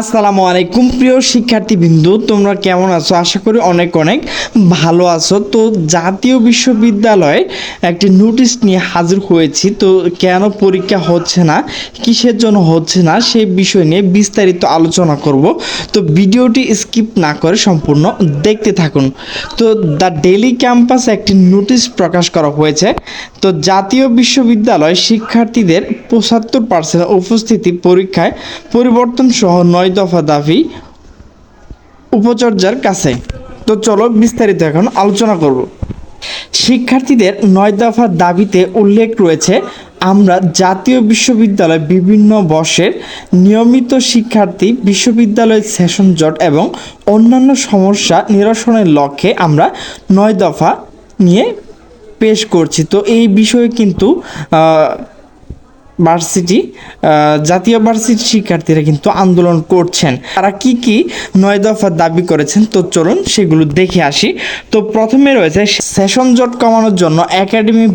আসসালামু আলাইকুম, প্রিয় শিক্ষার্থীবৃন্দ, তোমরা কেমন আছো? আশা করি অনেক অনেক ভালো আছো। তো জাতীয় বিশ্ববিদ্যালয়ে একটি নোটিশ নিয়ে হাজির হয়েছি। তো কেন পরীক্ষা হচ্ছে না, কিসের জন্য হচ্ছে না সেই বিষয় নিয়ে বিস্তারিত আলোচনা করব। তো ভিডিওটি স্কিপ না করে সম্পূর্ণ দেখতে থাকুন। তো দ্য ডেলি ক্যাম্পাস একটি নোটিশ প্রকাশ করা হয়েছে তো জাতীয় বিশ্ববিদ্যালয় শিক্ষার্থীদের পঁচাত্তর পার্সেন্ট উপস্থিতি পরীক্ষায় পরিবর্তন সহ নয় দফা দাবি উপচর্যার কাছে। তো চলো বিস্তারিত এখন আলোচনা করব। শিক্ষার্থীদের নয় দফা দাবিতে উল্লেখ রয়েছে, আমরা জাতীয় বিশ্ববিদ্যালয় বিভিন্ন বর্ষের নিয়মিত শিক্ষার্থী বিশ্ববিদ্যালয়ের সেশন জট এবং অন্যান্য সমস্যা নিরসনের লক্ষ্যে আমরা নয় দফা নিয়ে পেশ করছি। তো এই বিষয়ে কিন্তু ভার্সিটি জাতীয় ভার্সিটি শিক্ষার্থীরা কিন্তু আন্দোলন করছেন। তারা কি কি নয় দফা দাবি করেছেন? তো চলুন সেগুলো দেখে আসি। তো প্রথমে রয়েছে সেশন জট কমানোর জন্য একাডেমি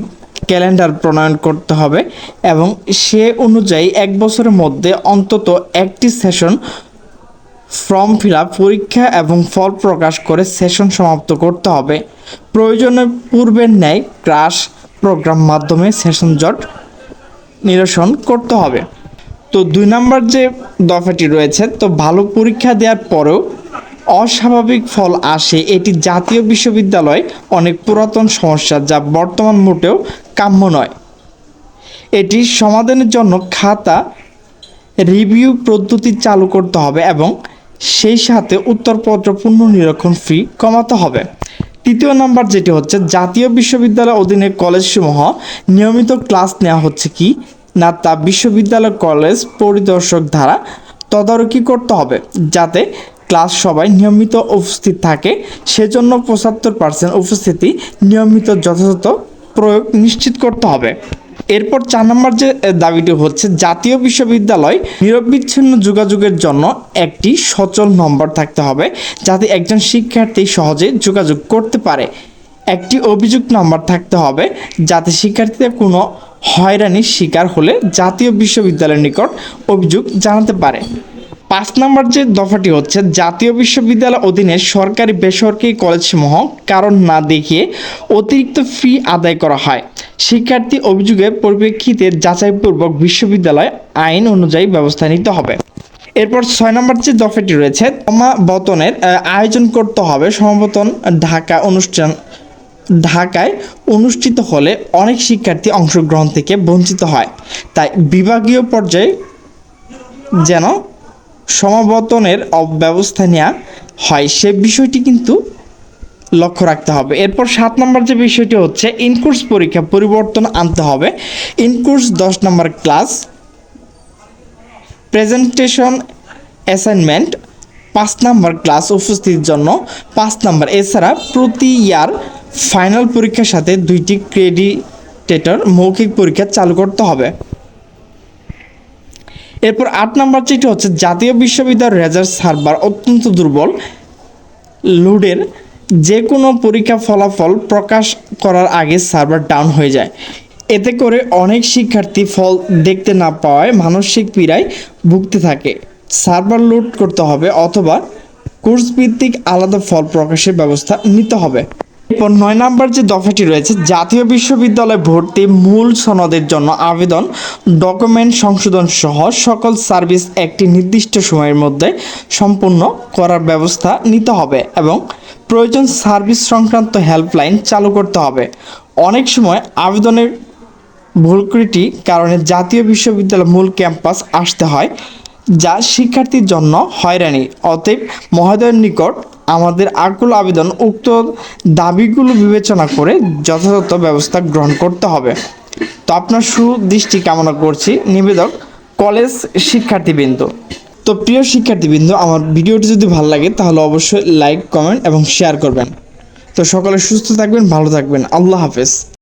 ক্যালেন্ডার প্রণয়ন করতে হবে এবং সে অনুযায়ী এক বছরের মধ্যে অন্তত একটি সেশন ফর্ম ফিল আপ পরীক্ষা এবং ফল প্রকাশ করে সেশন সমাপ্ত করতে হবে। প্রয়োজনে পূর্বের ন্যায় ক্রাশ প্রোগ্রাম মাধ্যমে সেশন জট নিরসন করতে হবে। তো দুই নম্বর যে দফাটি রয়েছে, তো ভালো পরীক্ষা দেওয়ার পরেও অস্বাভাবিক ফল আসে। এটি জাতীয় বিশ্ববিদ্যালয় অনেক পুরাতন সমস্যা যা বর্তমান মোটেও কাম্য নয়। এটি সমাধানের জন্য খাতা রিভিউ পদ্ধতি চালু করতে হবে এবং সেই সাথে উত্তরপত্র পুনর্নিরীক্ষণ ফি কমাতে হবে। তৃতীয় নাম্বার যেটি হচ্ছে, জাতীয় বিশ্ববিদ্যালয় অধীনে কলেজসমূহ নিয়মিত ক্লাস নেওয়া হচ্ছে কি না তা বিশ্ববিদ্যালয় কলেজ পরিদর্শক দ্বারা তদারকি করতে হবে, যাতে ক্লাস সবাই নিয়মিত উপস্থিত থাকে। সেজন্য পঁচাত্তর পার্সেন্ট উপস্থিতি নিয়মিত যথাযথ প্রয়োগ নিশ্চিত করতে হবে। এরপর চার নম্বর যে দাবিটি হচ্ছে, জাতীয় বিশ্ববিদ্যালয় নিরবিচ্ছিন্ন যোগাযোগের জন্য একটি সচল নম্বর থাকতে হবে যাতে একজন শিক্ষার্থী সহজে যোগাযোগ করতে পারে। একটি অভিযোগ নম্বর থাকতে হবে যাতে শিক্ষার্থীদের কোনো হয়রানির শিকার হলে জাতীয় বিশ্ববিদ্যালয়ের নিকট অভিযোগ জানাতে পারে। পাঁচ নম্বর যে দফাটি হচ্ছে, জাতীয় বিশ্ববিদ্যালয় অধীনে সরকারি বেসরকারি কলেজসমূহ কারণ না দেখিয়ে অতিরিক্ত ফি আদায় করা হয়। শিক্ষার্থী অভিযোগের পরিপ্রেক্ষিতে যাচাইপূর্বক বিশ্ববিদ্যালয় আইন অনুযায়ী ব্যবস্থা নিতে হবে। এরপর ছয় নম্বর যে দফাটি রয়েছে সমাবতনের আয়োজন করতে হবে। সমাবতন ঢাকা অনুষ্ঠান, ঢাকায় অনুষ্ঠিত হলে অনেক শিক্ষার্থী অংশগ্রহণ থেকে বঞ্চিত হয়। তাই বিভাগীয় পর্যায়ে যেন সমাবর্তনের ব্যবস্থা নেওয়া হয়, সে বিষয়টি কিন্তু লক্ষ্য রাখতে হবে। এরপর সাত নম্বর যে বিষয়টি হচ্ছে, ইনকোর্স পরীক্ষা পরিবর্তন আনতে হবে। ইনকোর্স দশ নম্বর ক্লাস, প্রেজেন্টেশন অ্যাসাইনমেন্ট, পাঁচ নাম্বার ক্লাস উপস্থিতির জন্য, পাঁচ নাম্বার। এছাড়া প্রতি ইয়ার ফাইনাল পরীক্ষার সাথে দুইটি ক্রেডিটেটর মৌখিক পরীক্ষা চালু করতে হবে। এরপর আট নাম্বার যেটি হচ্ছে, জাতীয় বিশ্ববিদ্যালয়ের রেজাল্ট সার্ভার অত্যন্ত দুর্বল। লোডের যে কোনো পরীক্ষা ফলাফল প্রকাশ করার আগে সার্ভার ডাউন হয়ে যায়। এতে করে অনেক শিক্ষার্থী ফল দেখতে না পাওয়ায় মানসিক পীড়ায় ভুগতে থাকে। সার্ভার লোড করতে হবে অথবা কোর্স ভিত্তিক আলাদা ফল প্রকাশের ব্যবস্থা নিতে হবে। এরপর নয় নাম্বার যে দফাটি রয়েছে, জাতীয় বিশ্ববিদ্যালয় ভর্তি মূল সনদের জন্য আবেদন, ডকুমেন্ট সংশোধন সহ সকল সার্ভিস একটি নির্দিষ্ট সময়ের মধ্যে সম্পূর্ণ করার ব্যবস্থা নিতে হবে এবং প্রয়োজন সার্ভিস সংক্রান্ত হেল্পলাইন চালু করতে হবে। অনেক সময় আবেদনের ভুলক্রুটি কারণে জাতীয় বিশ্ববিদ্যালয় মূল ক্যাম্পাস আসতে হয়, যা শিক্ষার্থীর জন্য হয়রানি। অতএব মহোদয়ের নিকট আমাদের আকুল আবেদন উক্ত দাবিগুলো বিবেচনা করে যথাযথ ব্যবস্থা গ্রহণ করতে হবে। তো আপনার সুদৃষ্টি কামনা করছি। নিবেদক কলেজ শিক্ষার্থীবৃন্দ। তো প্রিয় শিক্ষার্থীবৃন্দ, আমার ভিডিওটি যদি ভালো লাগে, তাহলে অবশ্যই লাইক, কমেন্ট এবং শেয়ার করবেন। তো সকলে সুস্থ থাকবেন, ভালো থাকবেন। আল্লাহ হাফেজ।